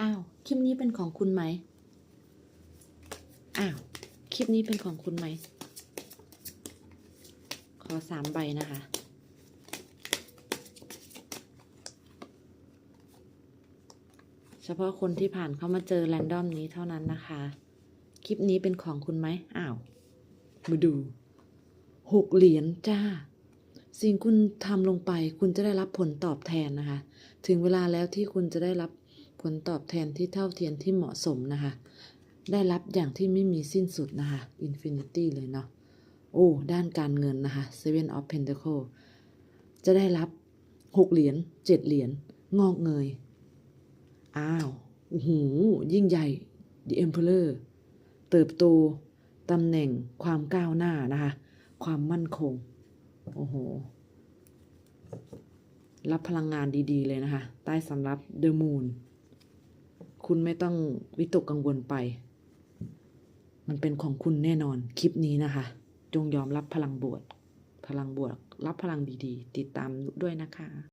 อ้าวคลิปนี้เป็นของคุณไหมอ้าวคลิปนี้เป็นของคุณไหม ขอสามใบนะคะเฉพาะคนที่ผ่านเข้ามาเจอแรนดอมนี้เท่านั้นนะคะ คลิปนี้เป็นของคุณไหมอ้าว มาดู หกเหรียญจ้า สิ่งคุณทำลงไป คุณจะได้รับผลตอบแทนนะคะ ถึงเวลาแล้วที่คุณจะได้รับ ผลตอบแทนที่เท่าเทียมที่เหมาะสมนะคะ ได้รับอย่างที่ไม่มีสิ้นสุดนะคะอินฟินิตี้เลยเนาะโอ้ด้านการเงินนะคะ Seven of Pentacle จะได้รับหกเหรียญเจ็ดเหรียญงอกเงย อ้าวโอ้โหยิ่งใหญ่ The Emperor เติบโตตำแหน่งความก้าวหน้านะคะ ความมั่นคง โอ้โห รับพลังงานดีๆเลยนะคะ ใต้สำรับ The Moon คุณไม่ต้องวิตกกังวลไป มันเป็นของคุณแน่นอนคลิปนี้นะคะ จงยอมรับพลังบวก พลังบวก รับพลังดีๆ ติดตามด้วยนะคะ